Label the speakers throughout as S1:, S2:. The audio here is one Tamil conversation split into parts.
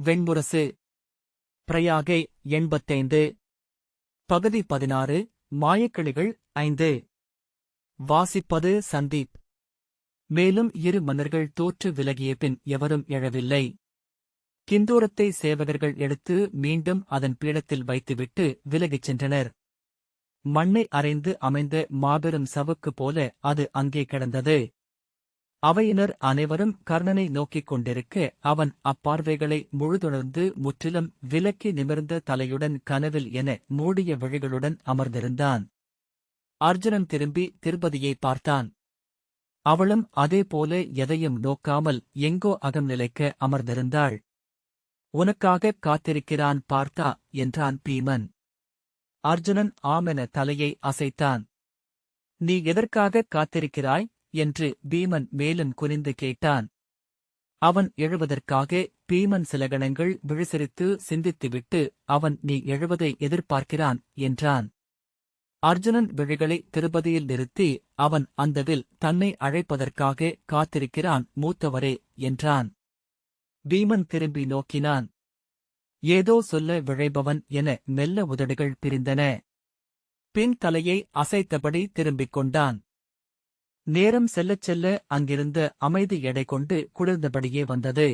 S1: வெண்முரசு பிரயாகை எண்பத்தைந்து. பகுதி பதினாறு மாயக்கிளிகள் ஐந்து. வாசிப்பது சந்தீப். மேலும் இரு மன்னர்கள் தோற்று விலகிய பின் எவரும் எழவில்லை. கிந்தூரத்தை சேவகர்கள் எடுத்து மீண்டும் அதன் பீடத்தில் வைத்துவிட்டு விலகிச் சென்றனர். மண்ணை அரைந்து அமைந்த மாபெரும் சவுக்கு போல அது அங்கே கிடந்தது. அவையினர் அனைவரும் கர்ணனை நோக்கிக் கொண்டிருக்க அவன் அப்பார்வைகளை முழுதுணர்ந்து முற்றிலும் விலக்கி நிமிர்ந்த தலையுடன் கனவில் என மூடிய விழிகளுடன் அமர்ந்திருந்தான். அர்ஜுனன் திரும்பி திருப்பதியை பார்த்தான். அவளும் அதேபோல எதையும் நோக்காமல் எங்கோ அகம் நிலைக்க அமர்ந்திருந்தாள். உனக்காகக் காத்திருக்கிறான் பார்த்தா என்றான் பீமன். அர்ஜுனன் ஆமென தலையை அசைத்தான். நீ எதற்காகக் காத்திருக்கிறாய்? என்று பீமன் மேலும் குனிந்து கேட்டான். அவன் எழுவதற்காக பீமன் சில கணங்கள் சிந்தித்துவிட்டு அவன் நீ எழுவதை எதிர்பார்க்கிறான் என்றான். அர்ஜுனன் விழிகளை திருப்பதியில் நிறுத்தி அவன் அந்த வில் தன்னை அழைப்பதற்காக காத்திருக்கிறான் மூத்தவரே என்றான். பீமன் திரும்பி நோக்கினான். ஏதோ சொல்ல விழைபவன் என மெல்ல உதடுகள் பிரிந்தன. பின் தலையை அசைத்தபடி திரும்பிக் கொண்டான். நேரம் செல்லச் செல்ல அங்கிருந்த அமைதி எடை கொண்டு குளிர்ந்தபடியே வந்தது.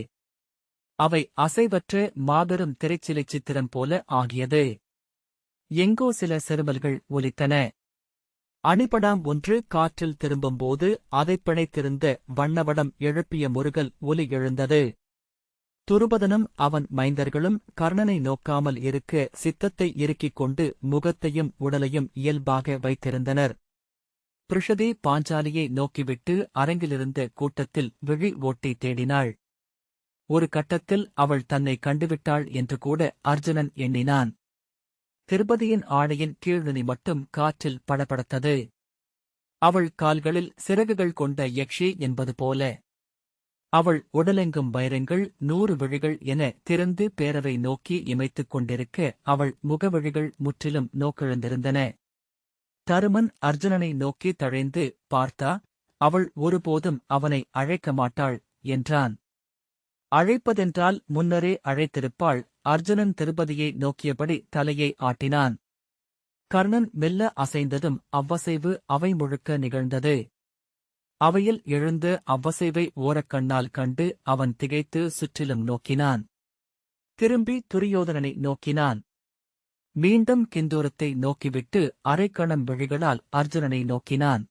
S1: அவை அசைவற்ற மாபெரும் திரைச்சிலை சித்திரம் போல ஆகியது. எங்கோ சில செருமல்கள் ஒலித்தன. அணிபடாம் ஒன்று காற்றில் திரும்பும்போது அதைப் பிணைத்திருந்த வண்ணவடம் எழுப்பிய முருகல் ஒலி எழுந்தது. துருபதனும் அவன் மைந்தர்களும் கர்ணனை நோக்காமல் இருக்க சித்தத்தை இறுக்கிக் கொண்டு முகத்தையும் உடலையும் இயல்பாக வைத்திருந்தனர். பிருஷதி பாஞ்சாலியை நோக்கிவிட்டு அரங்கிலிருந்த கூட்டத்தில் விழி ஓட்டி தேடினாள். ஒரு கட்டத்தில் அவள் தன்னை கண்டுவிட்டாள் என்று கூட அர்ஜுனன் எண்ணினான். திருப்பதியின் ஆணையின் கீழ்நிலை மட்டும் காற்றில் படபடத்தது. அவள் கால்களில் சிறகுகள் கொண்ட யக்ஷி என்பது போல. அவள் உடலெங்கும் வைரங்கள் நூறு விழிகள் என திறந்து பேரவை நோக்கி இமைத்துக் கொண்டிருக்க அவள் முகவழிகள் முற்றிலும் நோக்கிழந்திருந்தன. தருமன் அர்ஜுனனை நோக்கி தழைந்து பார்த்தா அவள் ஒருபோதும் அவனை அழைக்க மாட்டாள் என்றான். அழைப்பதென்றால் முன்னரே அழைத்திருப்பாள். அர்ஜுனன் திருப்பதியை நோக்கியபடி தலையை ஆட்டினான். கர்ணன் மெல்ல அசைந்ததும் அவ்வசைவு அவை முழுக்க நிகழ்ந்தது. அவையில் எழுந்த அவ்வசைவை ஓரக்கண்ணால் கண்டு அவன் திகைத்து சுற்றிலும் நோக்கினான். திரும்பி துரியோதனனை நோக்கினான். மீண்டும் கிந்தூரத்தை நோக்கிவிட்டு அரைக்கணம் விழிகளால் அர்ஜுனனை நோக்கினான்.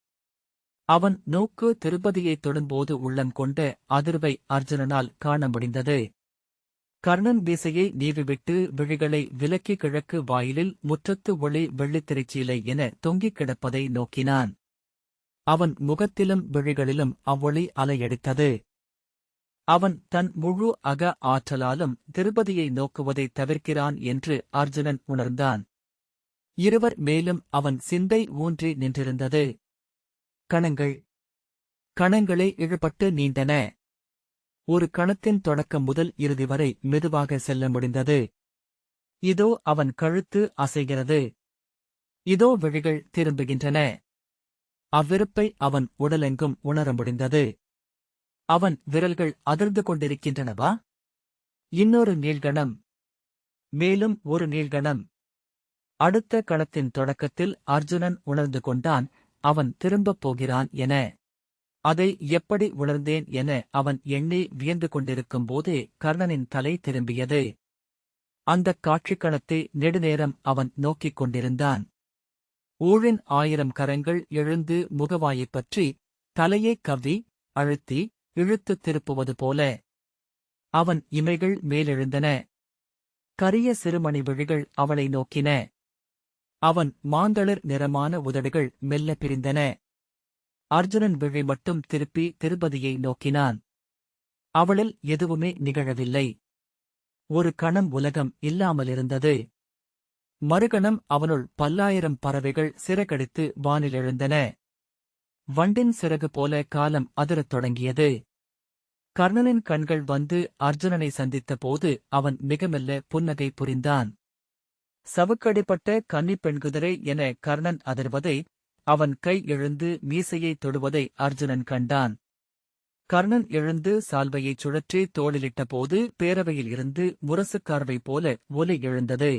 S1: அவன் நோக்கு திருப்பதியைத் தொடும்போது உள்ளம் கொண்ட அதிர்வை அர்ஜுனனால் காண முடிந்தது. கர்ணன் திசையை நீவிவிட்டு விழிகளை விலக்கி கிழக்கு வாயிலில் முற்றத்து ஒளி வெள்ளித்திரைச்சீலை என தொங்கிக் கிடப்பதை நோக்கினான். அவன் முகத்திலும் விழிகளிலும் அவ்வொளி அலையடித்தது. அவன் தன் முழு அக ஆற்றலாலும் திருப்பதியை நோக்குவதை தவிர்க்கிறான் என்று அர்ஜுனன் உணர்ந்தான். இருவர் மேலும் அவன் சிந்தை ஊன்றி நின்றிருந்தது. கணங்கள். கணங்களே இழுபட்டு நீண்டன. ஒரு கணத்தின் தொடக்கம் முதல் இறுதி வரை மெதுவாக செல்ல முடிந்தது. இதோ அவன் கழுத்து அசைகிறது. இதோ விழிகள் திரும்புகின்றன. அவ்விருப்பை அவன் உடலெங்கும் உணர முடிந்தது. அவன் விரல்கள் அதிர்ந்து கொண்டிருக்கின்றனவா? இன்னொரு நீள்கணம். மேலும் ஒரு நீள்கணம். அடுத்த கணத்தின் தொடக்கத்தில் அர்ஜுனன் உணர்ந்து கொண்டான் அவன் திரும்பப் போகிறான் என. அதை எப்படி உணர்ந்தேன் என அவன் எண்ணி வியந்து கொண்டிருக்கும் போதே கர்ணனின் தலை திரும்பியது. அந்தக் காட்சிக்கணத்தை நெடுநேரம் அவன் நோக்கிக் கொண்டிருந்தான். ஊழின் ஆயிரம் கரங்கள் எழுந்து முகவாயைப் பற்றி தலையைக் கவ்வி அழுத்தி இழுத்துத் திருப்புவது போல. அவன் இமைகள் மேலெழுந்தன. கரிய சிறுமணி விழிகள் அவளை நோக்கின. அவன் மாந்தளிர் நிறமான உதடுகள் மெல்ல பிரிந்தன. அர்ஜுனன் விழி மட்டும் திருப்பி திருப்பதியை நோக்கினான். அவளில் எதுவுமே நிகழவில்லை. ஒரு கணம் உலகம் இல்லாமலிருந்தது. மறுகணம் அவனுள் பல்லாயிரம் பறவைகள் சிறகடித்து வானிலெழுந்தன. வண்டின் சிறகு போல காலம் அதிரத் தொடங்கியது. கர்ணனின் கண்கள் வந்து அர்ஜுனனை சந்தித்த போது அவன் மிக மெல்ல புன்னகை புரிந்தான். சவுக்கடிப்பட்ட கன்னிப் பெண்குதிரை என கர்ணன் அதிர்வதை அவன் கை எழுந்து மீசையை தொடுவதை அர்ஜுனன் கண்டான். கர்ணன் எழுந்து சால்வையைச் சுழற்றி தோளிலிட்டபோது பேரவையில் இருந்து முரசுக்கார்வை போல ஒலி எழுந்தது.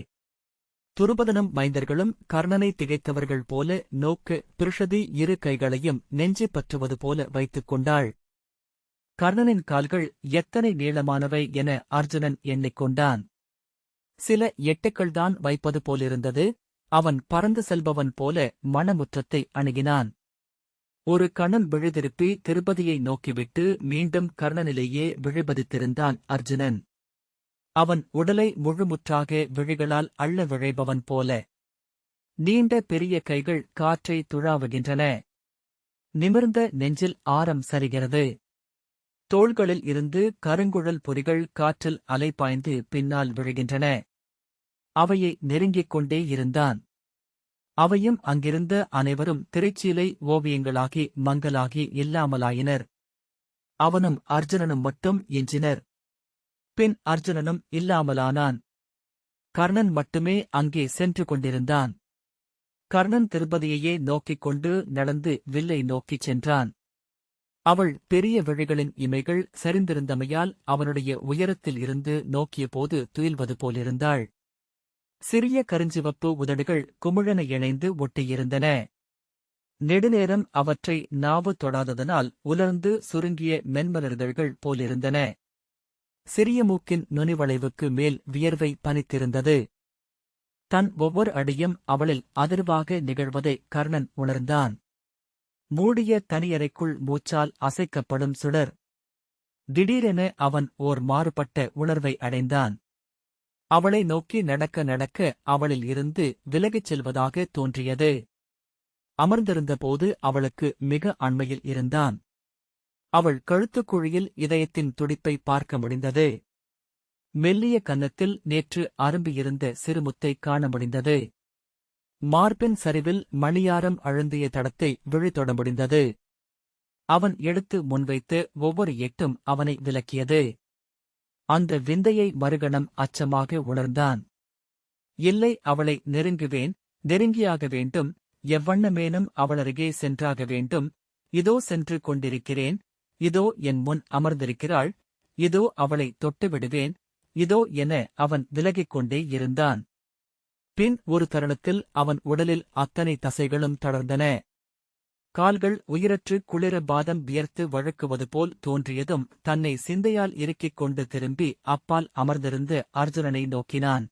S1: துருபதனும் மைந்தர்களும் கர்ணனை திகைத்தவர்கள் போல நோக்கு பிருஷதி இரு கைகளையும் நெஞ்சு பற்றுவது போல வைத்துக் கொண்டாள். கர்ணனின் கால்கள் எத்தனை நீளமானவை என அர்ஜுனன் எண்ணிக்கொண்டான் சில எட்டுக்கள்தான் வைப்பது போலிருந்தது. அவன் பறந்து செல்பவன் போல மணமுற்றத்தை அணுகினான். ஒரு கணம் விழுதிருப்பி திருப்பதியை நோக்கிவிட்டு மீண்டும் கர்ணனிலேயே விழுபதித்திருந்தான் அர்ஜுனன். அவன் உடலை முழுமுற்றாக விழிகளால் அள்ள விழைபவன் போல. நீண்ட பெரிய கைகள் காற்றை துழாவுகின்றன. நிமிர்ந்த நெஞ்சில் ஆரம் சரிகிறது. தோள்களில் இருந்து கருங்குழல் பொறிகள் காற்றில் அலைபாய்ந்து பின்னால் விழுகின்றன. அவையை நெருங்கிக் கொண்டே இருந்தான். அவையும் அங்கிருந்த அனைவரும் திரைச்சீலை ஓவியங்களாகி மங்கலாகி இல்லாமலாயினர். அவனும் அர்ஜுனனும் மட்டும் எஞ்சினர். பின் அர்ஜுனனும் இல்லாமலானான். கர்ணன் மட்டுமே அங்கே சென்று கொண்டிருந்தான். கர்ணன் திருப்பதியையே நோக்கிக் கொண்டு நடந்து வில்லை நோக்கிச் சென்றான். அவள் பெரிய விழிகளின் இமைகள் சரிந்திருந்தமையால் அவனுடைய உயரத்தில் இருந்து நோக்கியபோது துயில்வது போலிருந்தாள். சிறிய கருஞ்சிவப்பு உதடுகள் குமிழன இணைந்து ஒட்டியிருந்தன. நெடுநேரம் அவற்றை நாவு தொடாததனால் உலர்ந்து சுருங்கிய மென்மலர்தழ்கள் போலிருந்தன. சிறிய மூக்கின் நுனிவளைவுக்கு மேல் வியர்வை பனித்திருந்தது. தன் ஒவ்வொரு அடியும் அவளில் அதிர்வாக நிகழ்வதை கர்ணன் உணர்ந்தான். மூடிய தனியறைக்குள் மூச்சால் அசைக்கப்படும் சுடர். திடீரென அவன் ஓர் மாறுபட்ட உணர்வை அடைந்தான். அவளை நோக்கி நடக்க நடக்க அவளில் இருந்து விலகிச் செல்வதாக தோன்றியது. அமர்ந்திருந்தபோது அவளுக்கு மிக அண்மையில் இருந்தான். அவள் கழுத்துக்குழியில் இதயத்தின் துடிப்பை பார்க்க முடிந்தது. மெல்லிய கன்னத்தில் நேற்று அரும்பியிருந்த சிறுமுத்தை காண முடிந்தது. மார்பின் சரிவில் மணியாரம் அழுந்திய தடத்தை விழித்தொட முடிந்தது. அவன் எடுத்து முன்வைத்து ஒவ்வொரு எட்டும் அவனை விலக்கியது. அந்த விந்தையை மறுகணம் அச்சமாக உணர்ந்தான். இல்லை அவளை நெருங்குவேன் நெருங்கியாக வேண்டும் எவ்வண்ணமேனும் அவளருகே சென்றாக வேண்டும் இதோ சென்று கொண்டிருக்கிறேன் இதோ என் முன் அமர்ந்திருக்கிறாள். இதோ அவளை தொட்டுவிடுவேன். இதோ என அவன் விலகிக் கொண்டே இருந்தான். பின் ஒரு தருணத்தில் அவன் உடலில் அத்தனை தசைகளும் தளர்ந்தன. கால்கள் உயிரற்று குளிர பாதம் வியர்த்து வழக்குவது போல் தோன்றியதும் தன்னை சிந்தையால் இறுக்கிக் கொண்டு திரும்பி அப்பால் அமர்ந்திருந்து அர்ஜுனனை நோக்கினான்.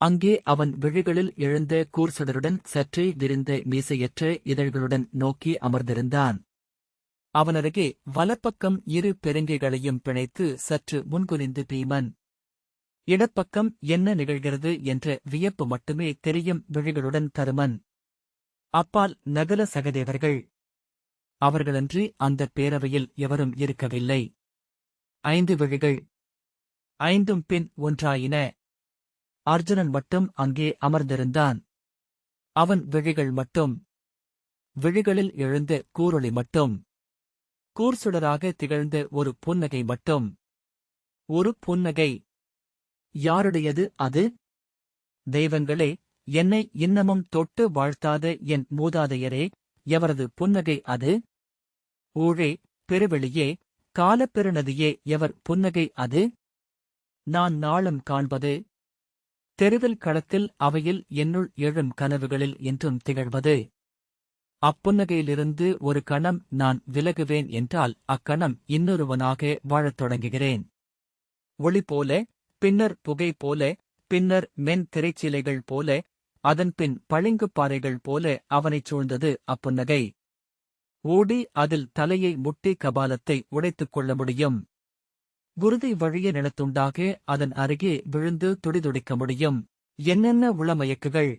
S1: அங்கே அவன் விழிகளில் எழுந்த கூர்சடருடன் சற்றே விரிந்த மீசையற்ற இதழ்களுடன் நோக்கி அமர்ந்திருந்தான். அவனருகே வலப்பக்கம் இரு பெருங்கைகளையும் பிணைத்து சற்று முன்குனிந்து பீமன் இடப்பக்கம் என்ன நிகழ்கிறது? என்ற வியப்பு மட்டுமே தெரியும் விழிகளுடன் தருமன் அப்பால் நகல சகதேவர்கள் அவர்களன்றி அந்தப் பேரவையில் எவரும் இருக்கவில்லை. ஐந்து விழிகள் ஐந்தும் பின் ஒன்றாயின. அர்ஜுனன் மட்டும் அங்கே அமர்ந்திருந்தான். அவன் விழிகள் மட்டும் விழிகளில் எழுந்த கூரொளி மட்டும். கூர்சுடராக திகழ்ந்த ஒரு புன்னகை மட்டும். ஒரு புன்னகை. யாருடையது அது? தெய்வங்களே என்னை இன்னமும் தொட்டு வாழ்த்தாத என் மூதாதையரே எவரது புன்னகை அது? ஊழே பெருவெளியே காலப்பெருநதியே எவர் புன்னகை அது? நான் நாளும் காண்பது. தெருவில் களத்தில் அவையில் என்னுள் எழும் கனவுகளில் என்றும் திகழ்வது. அப்புன்னகையிலிருந்து ஒரு கணம் நான் விலகுவேன் என்றால் அக்கணம் இன்னொருவனாக வாழத் தொடங்குகிறேன். ஒளி போல பின்னர் புகை போல பின்னர் மென் திரைச்சீலைகள் போல அதன்பின் பளிங்குப் பாறைகள் போல அவனைச் சூழ்ந்தது அப்புன்னகை. ஓடி அதில் தலையை முட்டி கபாலத்தை உடைத்துக் கொள்ள முடியும். குருதி வழிய நிலத்துண்டாக அதன் அருகே விழுந்து துடிதுடிக்க முடியும். என்னென்ன உளமயக்குகள்?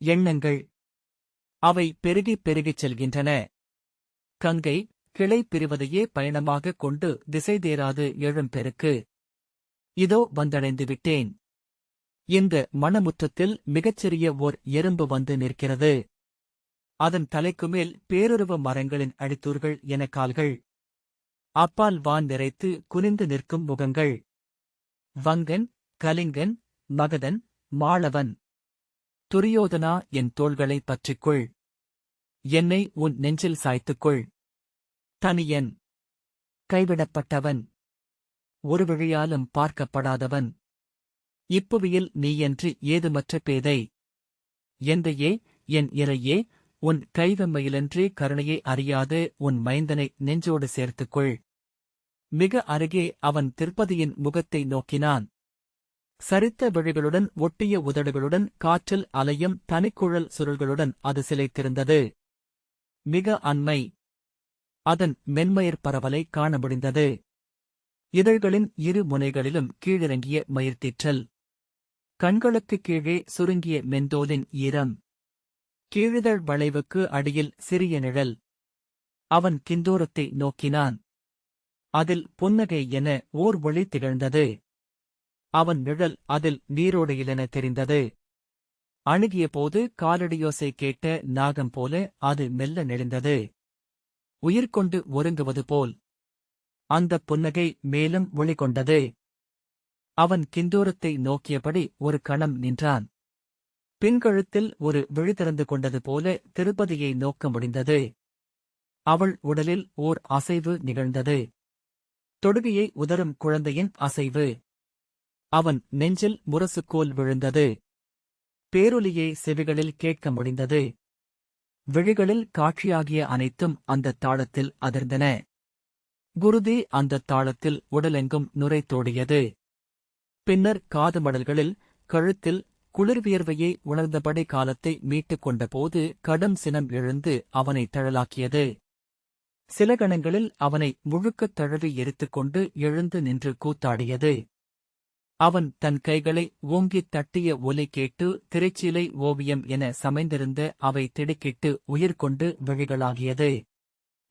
S1: எண்ணங்கள். அவை பெருகிப் பெருகிச் செல்கின்றன. கங்கை கிளை பிரிவதையே பயணமாகக் கொண்டு திசை தேராது எழும் பெருக்கு. இதோ வந்தடைந்து விட்டேன் இந்த மணமுற்றத்தில் மிகச்சிறிய ஓர் எறும்பு வந்து நிற்கிறது. அதன் தலைக்குமேல் பேருருவ மரங்களின் அடித்தூர்கள் என கால்கள். அப்பால் வான் நிறைத்து குனிந்து நிற்கும் முகங்கள். வங்கன் கலிங்கன் மகதன் மாளவன். துரியோதனா என் தோள்களை பற்றிக்கொள். என்னை உன் நெஞ்சில் சாய்த்துக்கொள். தனியன். கைவிடப்பட்டவன். ஒரு வழியாலும் பார்க்கப்படாதவன். இப்புவியில் நீயன்றி ஏதுமற்ற பேதை. எந்தையே என் இறையே உன் கைவம்மையிலன்றி கருணையை அறியாது உன் மைந்தனை நெஞ்சோடு சேர்த்துக்கொள். மிக அருகே அவன் திருப்பதியின் முகத்தை நோக்கினான். சரித்த விழிகளுடன் ஒட்டிய உதடுகளுடன் காற்றில் அலையும் தனிக்குழல் சுருள்களுடன் அது சிலைத்திருந்தது. மிக அண்மை. அதன் மென்மயிர் பரவலை காண முடிந்தது. இதழ்களின் இரு முனைகளிலும் கீழிறங்கிய மயிர்த்திற்றல் கண்களுக்கு கீழே சுருங்கிய மெந்தோலின் ஈரம். கீழிதழ் வளைவுக்கு அடியில் சிறிய நிழல். அவன் கிந்தோரத்தை நோக்கினான். அதில் புன்னகை என ஓர் ஒளி திகழ்ந்தது. அவன் நிழல் அதில் நீரோடையிலென தெரிந்தது. அணுகிய போது காலடியோசை கேட்ட நாகம் போல அது மெல்ல நெளிந்தது. உயிர்கொண்டு ஒருங்குவது போல். அந்தப் புன்னகை மேலும் ஒளி கொண்டது. அவன் கிந்தூரத்தை நோக்கியபடி ஒரு கணம் நின்றான். பின்கழுத்தில் ஒரு விழி திறந்து கொண்டது போல திருப்பதியை நோக்க முடிந்தது. அவள் உடலில் ஓர் அசைவு நிகழ்ந்தது. தொடுகையை உதரும் குழந்தையின் அசைவு. அவன் நெஞ்சில் முரசுக்கோல் விழுந்தது. பேரொலியே செவிகளில் கேட்க முடிந்தது. விழிகளில் காட்சியாகிய அனைத்தும் அந்தத் தாளத்தில் அதிர்ந்தன. குருதி அந்தத் தாளத்தில் உடலெங்கும் நுரைத்தோடியது பின்னர் காது மடல்களில் கழுத்தில் குளிர்வியர்வையை உணர்ந்தபடி காலத்தை மீட்டுக் கொண்டபோது கடும் சினம் எழுந்து அவனை தழலாக்கியது. சில கணங்களில் அவனை முழுக்கத் தழுவி எரித்துக்கொண்டு எழுந்து நின்று கூத்தாடியது. அவன் தன் கைகளை ஓங்கித் தட்டிய ஒலி கேட்டு திரைச்சீலை ஓவியம் என சமைந்திருந்த அவை திடுக்கிட்டு உயிர்கொண்டு விழிகளாகியது.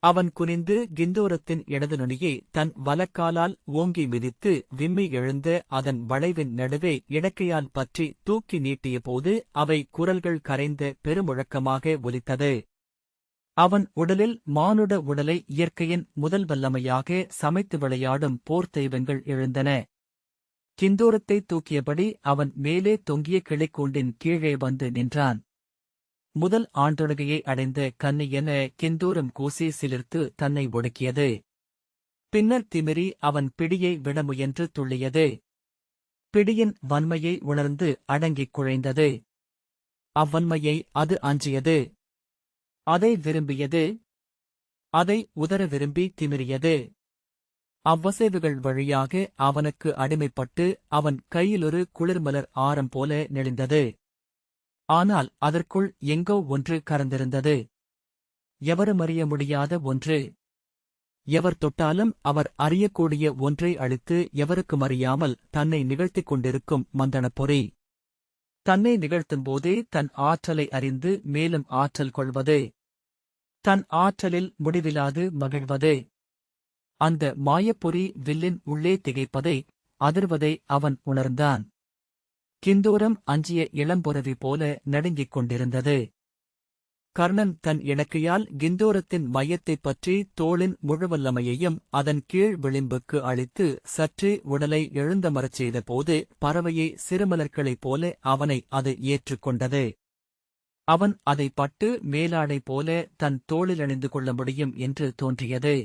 S1: அவன் குனிந்து கிந்தோரத்தின் இடது நுனியை தன் வலக்காலால் ஓங்கி மிதித்து விம்மி எழுந்த அதன் வளைவின் நடுவே இடக்கையால் பற்றி தூக்கி நீட்டிய போது அவை குரல்கள் கரைந்த பெருமுழக்கமாக ஒலித்தது. அவன் உடலில் மானுட உடலை இயற்கையின் முதல் வல்லமையாக சமைத்து விளையாடும் போர்த் தெய்வங்கள் எழுந்தன. கிந்தூரத்தை தூக்கியபடி அவன் மேலே தொங்கிய கிளைக்கூண்டின் கீழே வந்து நின்றான். முதல் ஆண்டொழுகையை அடைந்த கன்னி கிந்தூரம் கூசி சிலிர்த்து தன்னை ஒடுக்கியது. பின்னர் திமிரி அவன் பிடியை விட முயன்று துள்ளியது. பிடியின் வன்மையை உணர்ந்து அடங்கிக் குழைந்தது. அவ்வன்மையை அது அஞ்சியது. அதை விரும்பியது. அதை உதர விரும்பி திமிரியது அவ்வசைவுகள் வழியாக அவனுக்கு அடிமைப்பட்டு அவன் கையிலொரு குளிர்மலர் ஆரம் போல நெளிந்தது. ஆனால் அதற்குள் எங்கோ ஒன்று கறந்திருந்தது எவருமறிய முடியாத ஒன்று. எவர் தொட்டாலும் அவர் அறியக்கூடிய ஒன்றை அழித்து எவருக்கும் அறியாமல் தன்னை நிகழ்த்திக் கொண்டிருக்கும் மந்தனப்பொறி. தன்னை நிகழ்த்தும்போதே தன் ஆற்றலை அறிந்து மேலும் ஆற்றல் கொள்வது. தன் ஆற்றலில் முடிவிலாது மகிழ்வது. அந்த மாயப்பொறி வில்லின் உள்ளே திகைப்பதை அதிர்வதை அவன் உணர்ந்தான். கிந்தூரம் அஞ்சிய இளம்புறவி போல நடுங்கிக் கொண்டிருந்தது. கர்ணன் தன் இணக்கையால் கிந்தோரத்தின் மையத்தைப் பற்றி தோளின் முழுவல்லமையையும் அதன் கீழ் விளிம்புக்கு அளித்து சற்று உடலை எழுந்தமரச் செய்தபோது பறவையை சிறுமலர்களைப் போல அவனை அது ஏற்றுக்கொண்டது. அவன் அதை பட்டு மேலாடை போல தன் தோளில் அணிந்து கொள்ள முடியும் என்று தோன்றியது.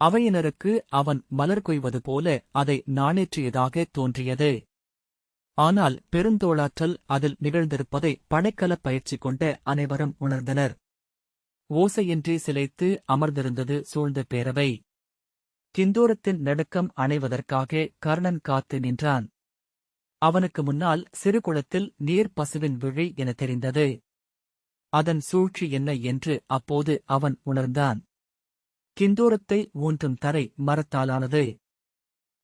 S1: அவையினருக்கு அவன் மலர் கொய்வது போல அதை நாணேற்றியதாக தோன்றியது. ஆனால் பெருந்தோளாற்றல் அதில் நிகழ்ந்திருப்பதை படைக்கலப் பயிற்சி கொண்ட அனைவரும் உணர்ந்தனர். ஓசையின்றி சிலைத்து அமர்ந்திருந்தது சூழ்ந்த பேரவை. கிந்தூரத்தின் நடுக்கம் அணைவதற்காக கர்ணன் காத்து நின்றான். அவனுக்கு முன்னால் சிறு குளத்தில் நீர் பசுவின் விழி என தெரிந்தது. அதன் சூழ்ச்சி என்ன என்று அப்போது அவன் உணர்ந்தான். கிந்தூரத்தை ஊன்றும் தரை மரத்தாலானது.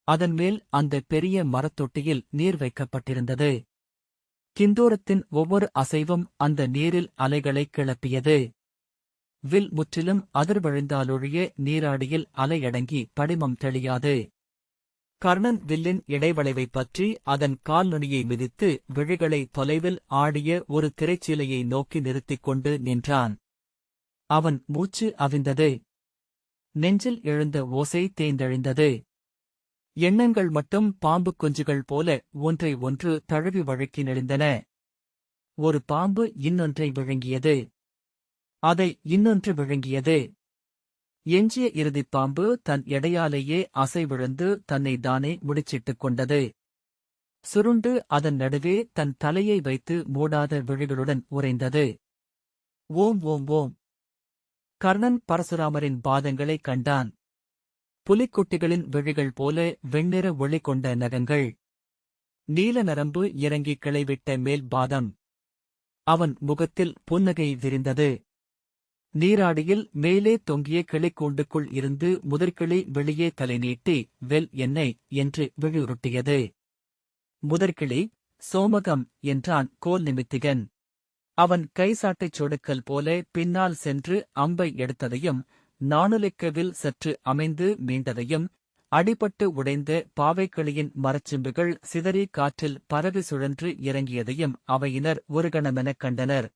S1: அதன் மேல் அந்த பெரிய மரத்தொட்டியில் நீர் வைக்கப்பட்டிருந்தது. கிந்தூரத்தின் ஒவ்வொரு அசைவும் அந்த நீரில் அலைகளை கிளப்பியது. வில் முற்றிலும் அதிர்வழிந்தாலொழிய நீராடியில் அலையடங்கி படிமம் தெளியாது. கர்ணன் வில்லின் இடைவளைவைப் பற்றி அதன் கால்நுனியை மிதித்து விழிகளை தொலைவில் ஆடிய ஒரு திரைச்சீலையை நோக்கி நிறுத்திக் கொண்டு நின்றான். அவன் மூச்சு அவிந்தது. நெஞ்சில் எழுந்த ஓசை தேய்ந்தெழுந்தது. எண்ணங்கள் மட்டும் பாம்பு குஞ்சுகள் போல ஒன்றை ஒன்று தழுவி வழுக்கி நெளிந்தன ஒரு பாம்பு இன்னொன்றை விழுங்கியது. அதை இன்னொன்று விழுங்கியது. எஞ்சிய இறுதிப் பாம்பு தன் எடையாலேயே அசைவிழந்து தன்னை தானே முடிச்சிட்டுக் கொண்டது. சுருண்டு அதன் நடுவே தன் தலையை வைத்து மூடாத விழிகளுடன் உறைந்தது. ஓம் ஓம் ஓம். கர்ணன் பரசுராமரின் பாதங்களைக் கண்டான். புலிக்குட்டிகளின் விழிகள் போல வெண்ணிற ஒளி கொண்ட நகங்கள். நீல நரம்பு இறங்கி கிளைவிட்ட மேல் பாதம். அவன் முகத்தில் புன்னகை விரிந்தது. நீராடியில் மேலே தொங்கிய கிளைக்கூண்டுக்குள் இருந்து முதற்கிளி வெளியே தலை நீட்டி வெல் என்னை என்று விழியுருட்டியது முதற்கிளி சோமகம் என்றான் கோல் நிமித்திகன். அவன் கைசாட்டைச் சொடுக்கல் போல பின்னால் சென்று அம்பை எடுத்ததையும் நாணுலிக்கவில் சற்று அமைந்து மீண்டதையும் அடிபட்டு உடைந்த பாவைக்கிளியின் மரச்சிம்புகள் சிதறி காற்றில் பரவி சுழன்று இறங்கியதையும் அவையினர் ஒரு கணமெனக் கண்டனர்.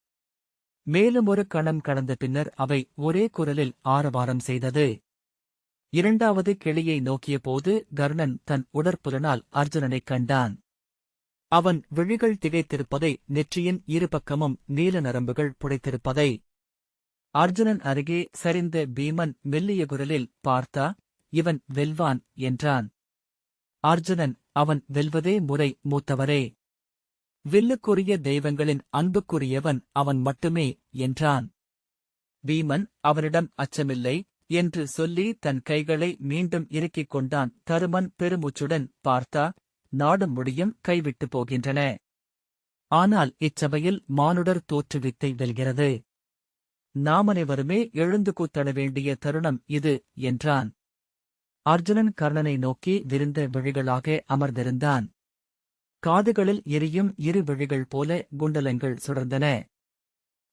S1: மேலும் ஒரு கணம் கடந்த பின்னர் அவை ஒரே குரலில் ஆரவாரம் செய்தது. இரண்டாவது கிளியை நோக்கியபோது கர்ணன் தன் உடற்புலனால் அர்ஜுனனைக் கண்டான். அவன் விழிகள் திகைத்திருப்பதை நெற்றியின் இருபக்கமும் நீல நரம்புகள் புடைத்திருப்பதை. அர்ஜுனன் அருகே சரிந்த பீமன் மெல்லிய குரலில் பார்த்தா இவன் வெல்வான் என்றான். அர்ஜுனன் அவன் வெல்வதே முறை மூத்தவரே. வில்லுக்குரிய தெய்வங்களின் அன்புக்குரியவன் அவன் மட்டுமே என்றான். பீமன் அவனிடம் அச்சமில்லை என்று சொல்லி தன் கைகளை மீண்டும் இறுக்கிக் கொண்டான் தருமன் பெருமூச்சுடன் பார்த்தா நாடு முடியும் கைவிட்டு போகின்றன. ஆனால் இச்சபையில் மானுடர் தோற்றுவித்தை வெல்கிறது. நாமனைவருமே எழுந்து கூத்தட வேண்டிய தருணம் இது என்றான். அர்ஜுனன் கர்ணனை நோக்கி விரிந்த விழிகளாக அமர்ந்திருந்தான். காதுகளில் எரியும் இரு விழிகள் போல குண்டலங்கள் சுடர்ந்தன.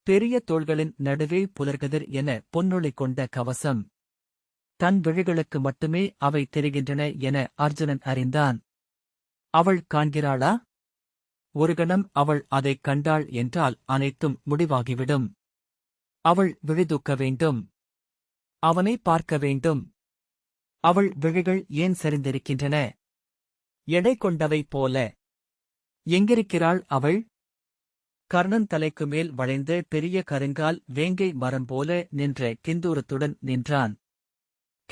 S1: பெரிய தோள்களின் நடுவே புலர்கதிர் என பொன்னொழி கொண்ட கவசம். தன் விழிகளுக்கு மட்டுமே அவை தெரிகின்றன என அர்ஜுனன் அறிந்தான். அவள் காண்கிறாளா? ஒரு கணம் அவள் அதைக் கண்டாள் என்றால் அனைத்தும் முடிவாகிவிடும். அவள் விழிதூக்க வேண்டும். அவனை பார்க்க வேண்டும். அவள் விழிகள் ஏன் சரிந்திருக்கின்றன? எடை கொண்டவை போல. எங்கிருக்கிறாள் அவள்? கர்ணன் தலைக்கு மேல் வளைந்த பெரிய கருங்கால் வேங்கை மரம் போல நின்ற கிந்தூரத்துடன் நின்றான்.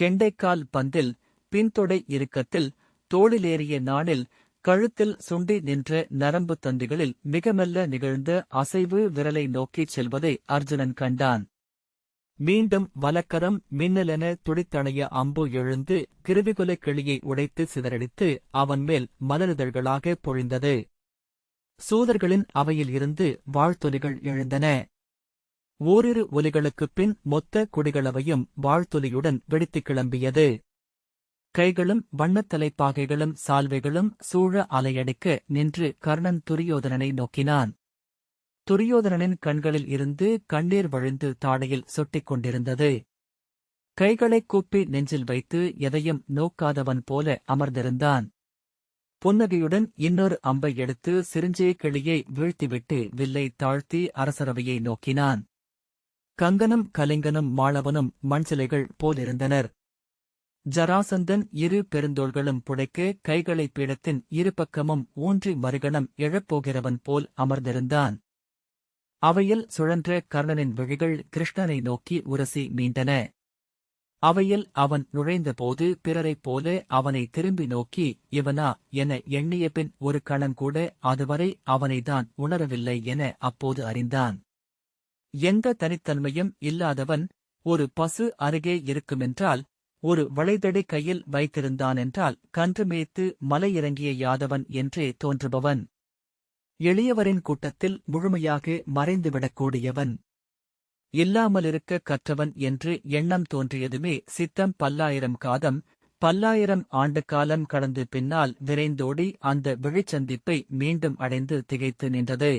S1: கெண்டைக்கால் பந்தில் பின்தொடை இறுக்கத்தில் தோளிலேறிய நாளில் கழுத்தில் சுண்டி நின்ற நரம்பு தந்திகளில் மிக மெல்ல நிகழ்ந்த அசைவு விரலை நோக்கிச் செல்வதை அர்ஜுனன் கண்டான். மீண்டும் வலக்கரம் மின்னலென துடித்தணைய அம்பு எழுந்து கிருவிகுலக் கிளியை உடைத்து சிதறடித்து அவன் மேல் மலரிதழ்களாக பொழிந்தது. சூதர்களின் அவையில் இருந்து வாழ்த்துலிகள் எழுந்தன. ஓரிரு ஒலிகளுக்குப் பின் மொத்த குடிகளவையும் வாழ்த்துலியுடன் வெடித்துக் கிளம்பியது. கைகளும் வண்ணத் தலைப்பாகைகளும் சால்வைகளும் சூழ அலையடிக்க நின்று கர்ணன் துரியோதனனை நோக்கினான். துரியோதனனின் கண்களில் இருந்து கண்ணீர் வழிந்து தாடையில் சொட்டிக் கொண்டிருந்தது. கைகளைக் கூப்பி நெஞ்சில் வைத்து எதையும் நோக்காதவன் போல அமர்ந்திருந்தான். புன்னகையுடன் இன்னொரு அம்பை எடுத்து சிறிஞ்சே கிளியை வீழ்த்திவிட்டு வில்லை தாழ்த்தி அரசரவையை நோக்கினான். கங்கனும் கலிங்கனும் மாளவனும் மண்சிலைகள் போலிருந்தனர். ஜராசந்தன் இரு பெருந்தோள்களும் புடைக்க கைகளை பீடத்தின் இரு பக்கமும் ஊன்றி மறுகணம் எழப்போகிறவன் போல் அமர்ந்திருந்தான். அவையில் சுழன்ற கர்ணனின் விழிகள் கிருஷ்ணனை நோக்கி உரசி மீண்டன அவையில் அவன் நுழைந்தபோது பிறரைப் போல அவனை திரும்பி நோக்கி இவனா என எண்ணிய பின் ஒரு கணங்கூட அதுவரை அவனைதான் உணரவில்லை என அப்போது அறிந்தான். எந்த தனித்தன்மையும் இல்லாதவன் ஒரு பசு அருகே இருக்குமென்றால் ஒரு வளைதடி கையில் வைத்திருந்தானென்றால் கன்று மேய்த்து மலையிறங்கிய யாதவன் என்றே தோன்றுபவன். எளியவரின் கூட்டத்தில் முழுமையாக மறைந்துவிடக்கூடியவன். இல்லாமலிருக்க கற்றவன் என்று எண்ணம் தோன்றியதுமே சித்தம் பல்லாயிரம் காதம் பல்லாயிரம் ஆண்டு காலம் கடந்து பின்னால் விரைந்தோடி அந்த விழிச்சந்திப்பை மீண்டும் அடைந்து திகைத்து நின்றது.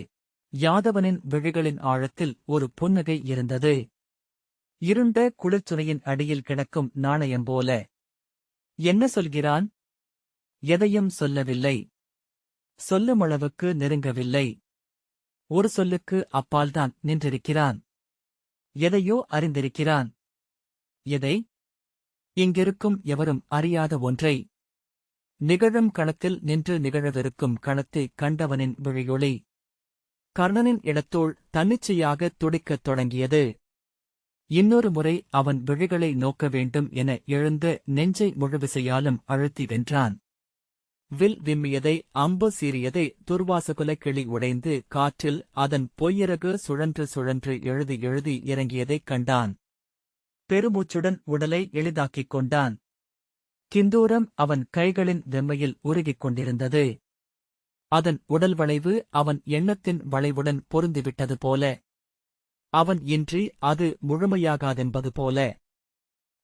S1: யாதவனின் விழிகளின் ஆழத்தில் ஒரு புன்னகை இருந்தது. இருண்ட குளிர்ச்சுனையின் அடியில் கிடக்கும் நாணயம் போல. என்ன சொல்கிறான்? எதையும் சொல்லவில்லை. சொல்லும் அளவுக்கு நெருங்கவில்லை. ஒரு சொல்லுக்கு அப்பால்தான் நின்றிருக்கிறான். எதையோ அறிந்திருக்கிறான். எதை? இங்கிருக்கும் எவரும் அறியாத ஒன்றை. நிகழும் களத்தில் நின்று நிகழவிருக்கும் களத்தை கண்டவனின் விழியொளி. கர்ணனின் இடத்தோள் தன்னிச்சையாக துடிக்கத் தொடங்கியது. இன்னொரு முறை அவன் விழிகளை நோக்க வேண்டும் என எழுந்த நெஞ்சை முழுவிசையாலும் அழுத்தி வென்றான். வில் விம்மியதை அம்பு சீறியதை துர்வாசகுல கிளி உடைந்து காற்றில் அதன் பொய்யிறகு சுழன்று சுழன்று எழுதி எழுதி இறங்கியதைக் கண்டான். பெருமூச்சுடன் உடலை எளிதாக்கிக் கொண்டான். கிந்தூரம் அவன் கைகளின் வெம்மையில் உருகிக் கொண்டிருந்தது. அதன் உடல் வளைவு அவன் எண்ணத்தின் வளைவுடன் பொருந்திவிட்டது போல அவன் இன்றி அது முழுமையாகாதென்பது போல.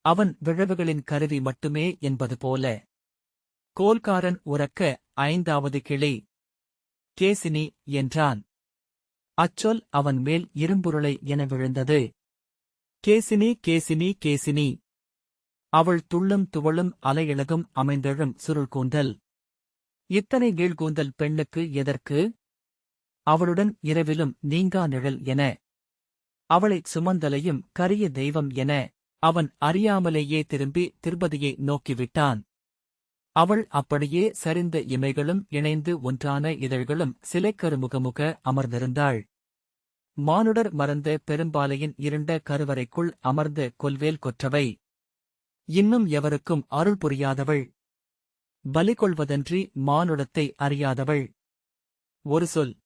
S1: அவன் விழவுகளின் கருவி மட்டுமே என்பது போல. கோல்காரன் உறக்க ஐந்தாவது கிளி. கேசினி என்றான். அச்சொல் அவன் மேல் இரும்புருளை என விழுந்தது. கேசினி கேசினி கேசினி. அவள் துள்ளும் துவளும் அலையழகும் அமைந்தெழும் சுருள்கூந்தல் இத்தனை வீழ்கூந்தல் பெண்ணுக்கு எதற்கு? அவளுடன் இரவிலும் நீங்கா நிழல் என. அவளைச் சுமந்தலையும் கரிய தெய்வம் என அவன் அறியாமலேயே திரும்பி திருப்பதியை நோக்கிவிட்டான். அவள் அப்படியே சரிந்த இமைகளும் இணைந்து ஒன்றான இதழ்களும் சிலைக்கருமுகமுக அமர்ந்திருந்தாள். மானுடர் மறந்த பெரும்பாலையின் இருண்ட கருவறைக்குள் அமர்ந்த கொல்வேல் கொற்றவை. இன்னும் எவருக்கும் அருள் புரியாதவள். பலி கொள்வதன்றி மானுடத்தை அறியாதவள். ஒரு சொல்.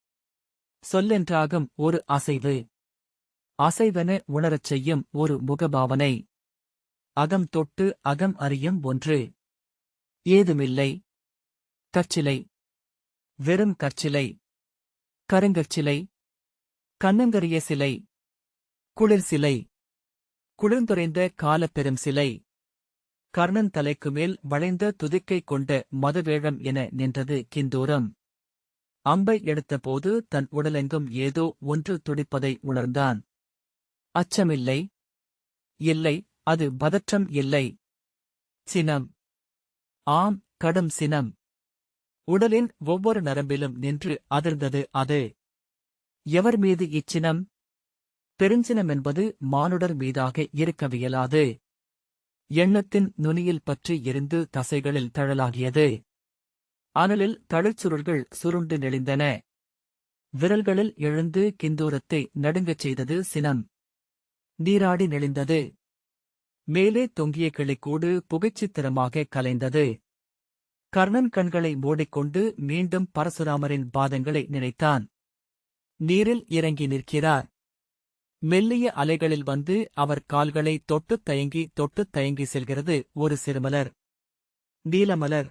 S1: சொல்லென்றாகும் ஒரு அசைவு. அசைவென உணரச் செய்யும் ஒரு முகபாவனை. அகம் தொட்டு அகம் அறியும் ஒன்று. ஏதுமில்லை. கற்சிலை. வெறும் கற்சிலை. கருங்கற்சிலை. கண்ணங்கரிய சிலை. குளிர் சிலை. குளிர்ந்துரைந்த காலப்பெரும் சிலை. கர்ணன் தலைக்கு மேல் வளைந்த துதிக்கை கொண்ட மதவேழம் என நின்றது கிந்தூரம். அம்பை எடுத்தபோது தன் உடலெங்கும் ஏதோ ஒன்று துடிப்பதை உணர்ந்தான். அச்சமில்லை. இல்லை அது பதற்றம் இல்லை. சினம். ஆம் கடும் சினம். உடலின் ஒவ்வொரு நரம்பிலும் நின்று அதிர்ந்தது அது. எவர் மீது இச்சினம்? பெருஞ்சினம் என்பது மானுடர் மீதாக இருக்கவியலாது. எண்ணத்தின் நுனியில் பற்றி எரிந்து தசைகளில் தழலாகியது. அனலில் தழிச்சுருள்கள் சுருண்டு நெளிந்தன. விரல்களில் எழுந்து கிந்தூரத்தை நடுங்கச் செய்தது சினம். நீராடி நெளிந்தது. மேலே தொங்கிய கிளிக்கூடு புகைச்சித்திரமாக கலைந்தது. கர்ணன் கண்களை மூடிக்கொண்டு மீண்டும் பரசுராமரின் பாதங்களை நினைத்தான். நீரில் இறங்கி நிற்கிறார். மெல்லிய அலைகளில் வந்து அவர் கால்களை தொட்டுத் தயங்கி தொட்டுத் தயங்கி செல்கிறது ஒரு சிறுமலர். நீலமலர்.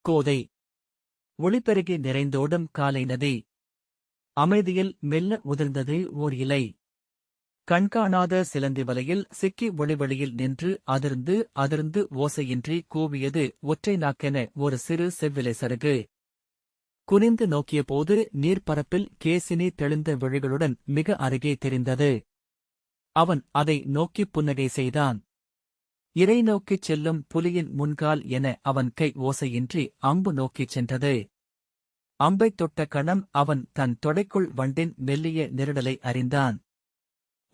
S1: கோதை. ஒளிபெருகி நிறைந்தோடும் காலை நதி. அமைதியில் மெல்ல உதிர்ந்தது ஓர் இலை. கண்காணாத சிலந்தி வலையில் சிக்கி ஒளிவழியில் நின்று அதிர்ந்து அதிர்ந்து ஓசையின்றி கூவியது ஒற்றை நாக்கென ஒரு சிறு செவ்விலை சருகு. குனிந்து நோக்கியபோது நீர்ப்பரப்பில் கேசினி தெளிந்த விழிகளுடன் மிக அருகே தெரிந்தது. அவன் அதை நோக்கிப் புன்னகை செய்தான். இறை நோக்கிச் செல்லும் புலியின் முன்கால் என அவன் கை ஓசையின்றி அம்பு நோக்கிச் சென்றது. அம்பைத் தொட்ட கணம் அவன் தன் தொடைக்குள் வண்டின் மெல்லிய நெருடலை அறிந்தான்.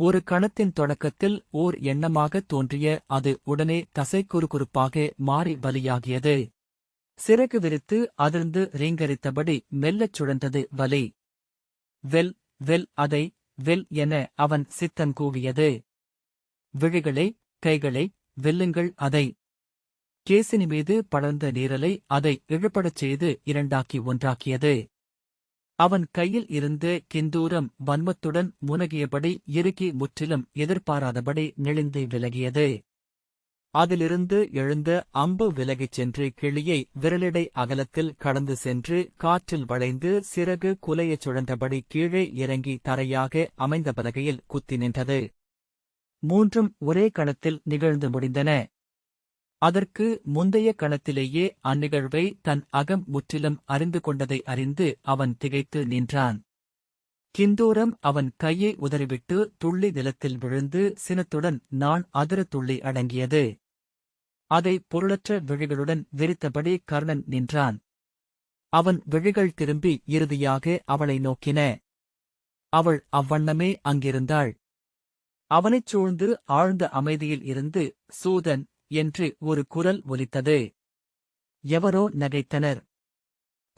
S1: ஒரு கணத்தின் தொடக்கத்தில் ஓர் எண்ணமாகத் தோன்றிய அது உடனே தசைக்குறுகுறுப்பாக மாறி வலியாகியது சிறகு விரித்து அதிர்ந்து ரீங்கரித்தபடி மெல்லச் சுழன்றது வலி. வெல் வெல் அதை வெல் என அவன் சித்தன் கூவியது. விழிகளை கைகளை வெல்லுங்கள் அதை. கேசினி மீது படர்ந்த நீரலை அதை இழுபடச் செய்து இரண்டாக்கி ஒன்றாக்கியது. அவன் கையில் இருந்து கிந்தூரம் வன்மத்துடன் முனகியபடி இறுக்கி முற்றிலும் எதிர்பாராதபடி நெளிந்து விலகியது. அதிலிருந்து எழுந்த அம்பு விலகிச் சென்று கிளியை விரலிடை அகலத்தில் கடந்து சென்று காற்றில் வளைந்து சிறகு குலையச் சுழந்தபடி கீழே இறங்கி தரையாக அமைந்த பலகையில் குத்தி நின்றது. மூன்றும் ஒரே கணத்தில் நிகழ்ந்து முடிந்தன. அதற்கு முந்தைய கணத்திலேயே அந்நிகழ்வை தன் அகம் முற்றிலும் அறிந்து கொண்டதை அறிந்து அவன் திகைத்து நின்றான். கிந்தூரம் அவன் கையை உதறிவிட்டு துள்ளி நிலத்தில் விழுந்து சினத்துடன் நான் அதிர துள்ளி அடங்கியது. அதை பொருளற்ற விழிகளுடன் விரித்தபடி கர்ணன் நின்றான். அவன் விழிகள் திரும்பி இறுதியாக அவளை நோக்கின. அவள் அவ்வண்ணமே அங்கிருந்தாள். அவனைச் சூழ்ந்து ஆழ்ந்த அமைதியில் இருந்து சூதன் என்று ஒரு குரல் ஒலித்தது. எவரோ நகைத்தனர்.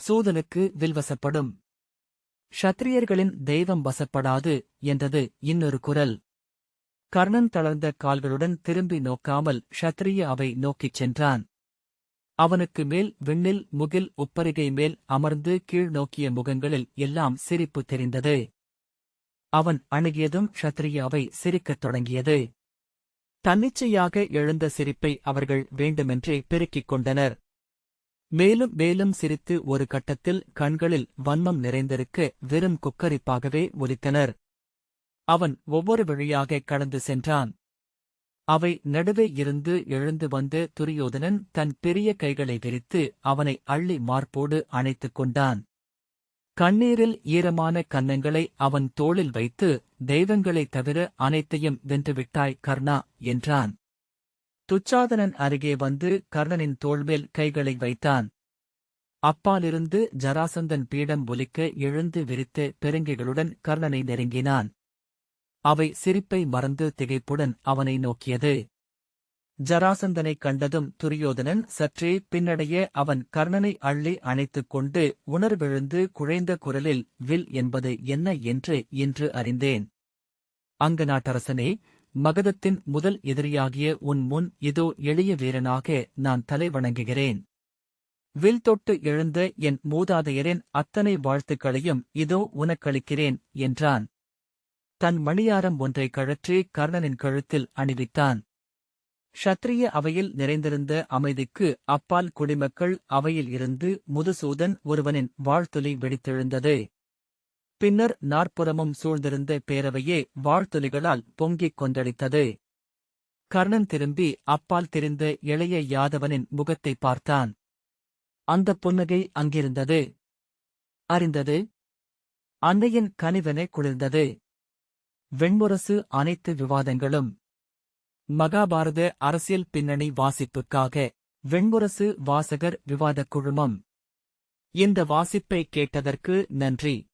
S1: சூதனுக்கு வில்வசப்படும். ஷத்திரியர்களின் தெய்வம் வசப்படாது என்றது இன்னொரு குரல். கர்ணன் தளர்ந்த கால்களுடன் திரும்பி நோக்காமல் ஷத்ரிய அவை நோக்கிச் சென்றான். அவனுக்கு மேல் விண்ணில் முகில் உப்பரிகை மேல் அமர்ந்து கீழ் நோக்கிய முகங்களில் எல்லாம் சிரிப்பு தெரிந்தது. அவன் அணுகியதும் ஷத்ரிய அவை சிரிக்கத் தொடங்கியது. தன்னிச்சையாக எழுந்த சிரிப்பை அவர்கள் வேண்டுமென்றே பெருக்கிக் கொண்டனர். மேலும் மேலும் சிரித்து ஒரு கட்டத்தில் கண்களில் வன்மம் நிறைந்திருக்க வெறும் குக்கரிப்பாகவே ஒலித்தனர். அவன் ஒவ்வொரு வழியாக கடந்து சென்றான். அவை நடுவே இருந்து எழுந்து வந்து துரியோதனன் தன் பெரிய கைகளை விரித்து அவனை அள்ளி மார்போடு அணைத்துக் கொண்டான். கண்ணீரில் ஈரமான கன்னங்களை அவன் தோளில் வைத்து தெய்வங்களைத் தவிர அனைத்தையும் வென்றுவிட்டாய் கர்ணா என்றான். துச்சாதனன் அருகே வந்து கர்ணனின் தோள்மேல் கைகளை வைத்தான். அப்பாலிருந்து ஜராசந்தன் பீடம் ஒலிக்க எழுந்து விரித்த பெருங்கிகளுடன் கர்ணனை நெருங்கினான். அவை சிரிப்பை மறந்து திகைப்புடன் அவனை நோக்கியது. ஜராசந்தனைக் கண்டதும் துரியோதனன் சற்றே பின்னடைய அவன் கர்ணனை அள்ளி அணைத்துக் கொண்டு உணர்வெழுந்து குழைந்த குரலில் வில் என்பது என்ன என்று இன்று அறிந்தேன். அங்க நாட்டரசனே மகதத்தின் முதல் எதிரியாகிய உன் முன் இதோ எளிய வீரனாக நான் தலை வணங்குகிறேன். வில் தொட்டு எழுந்த என் மூதாதையரின் அத்தனை வாழ்த்துக்களையும் இதோ உனக்களிக்கிறேன் என்றான். தன் மணியாரம் ஒன்றை கழற்றி கர்ணனின் கழுத்தில் அணிவித்தான். ஷத்ரிய அவையில் நிறைந்திருந்த அமைதிக்கு அப்பால் குடிமக்கள் அவையில் இருந்து முதுசூதன் ஒருவனின் வாழ்த்துளி வெடித்தெழுந்தது. பின்னர் நாற்புறமும் சூழ்ந்திருந்த பேரவையே வாழ்த்துளிகளால் பொங்கிக் கொந்தளித்தது. கர்ணன் திரும்பி அப்பால் தெரிந்த இளைய யாதவனின் முகத்தை பார்த்தான். அந்தப் புன்னகை அங்கிருந்தது. அறிந்தது. அன்னையின் கனிவனை குளிர்ந்தது. வெண்முரசு அனைத்து விவாதங்களும் மகாபாரத அரசியல் பின்னணி வாசிப்புக்காக வெண்முரசு வாசகர் விவாதக் குழுமம். இந்த வாசிப்பை கேட்டதற்கு நன்றி.